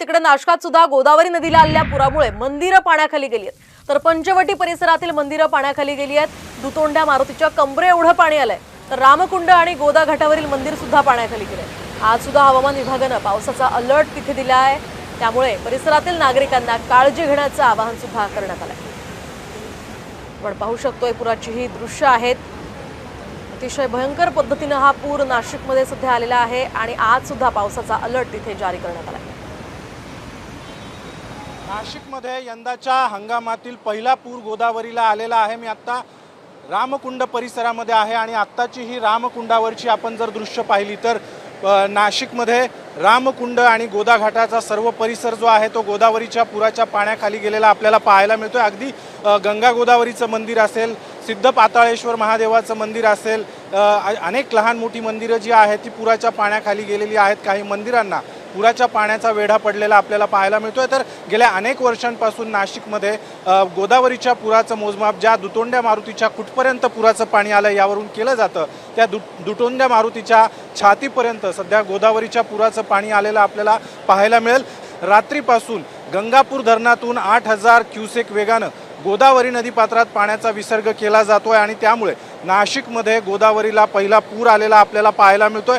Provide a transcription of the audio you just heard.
तिकडे नाशकात सुद्धा गोदावरी नदीला आलेल्या पुरामुळे मंदिरं पाण्याखाली गेली आहेत. तर पंचवटी परिसरातील मंदिरं पाण्याखाली गेली आहेत. दुतोंड्या मारुतीच्या कमरे एवढं पाणी आलंय. तर रामकुंड आणि गोदा घाटावरील मंदिर सुद्धा पाण्याखाली गेले आज सुद्धा हवामान विभागानं पावसाचा अलर्ट तिथे दिला आहे. त्यामुळे परिसरातील नागरिकांना काळजी घेण्याचं आवाहन सुद्धा करण्यात आलंय. आपण पाहू शकतोय पुराची ही दृश्य आहेत. अतिशय भयंकर पद्धतीनं हा पूर नाशिकमध्ये सध्या आलेला आहे आणि आज सुद्धा पावसाचा अलर्ट तिथे जारी करण्यात आला नाशिकमध्ये यंदाच्या हंगामातील पहिला पूर गोदावरीला आलेला आहे. मी आत्ता रामकुंड परिसरामध्ये आहे आणि आत्ताची ही रामकुंडावरची आपण जर दृश्य पाहिली तर नाशिकमध्ये रामकुंड आणि गोदाघाटाचा सर्व परिसर जो आहे तो गोदावरीच्या पुराच्या पाण्याखाली गेलेला आपल्याला पाहायला मिळतोय. अगदी गंगा गोदावरीचं मंदिर असेल सिद्ध पाताळेश्वर महादेवाचं मंदिर असेल अनेक लहान मोठी मंदिरं जी आहेत ती पुराच्या पाण्याखाली गेलेली आहेत. काही मंदिरांना पुराच्या पाण्याचा वेढा पडलेला आपल्याला पाहायला मिळतोय. तर गेल्या अनेक वर्षांपासून नाशिकमध्ये गोदावरीच्या पुराचं मोजमाप ज्या दुतोंड्या मारुतीच्या कुठपर्यंत पुराचं पाणी आलं यावरून केलं जातं त्या दु दुटोंड्या मारुतीच्या छातीपर्यंत सध्या गोदावरीच्या पुराचं पाणी आलेलं आपल्याला पाहायला मिळेल. रात्रीपासून गंगापूर धरणातून आठ हजार क्युसेक वेगानं गोदावरी नदीपात्रात पाण्याचा विसर्ग केला जातोय आणि त्यामुळे नाशिकमध्ये गोदावरीला पहिला पूर आलेला आपल्याला पाहायला मिळतोय.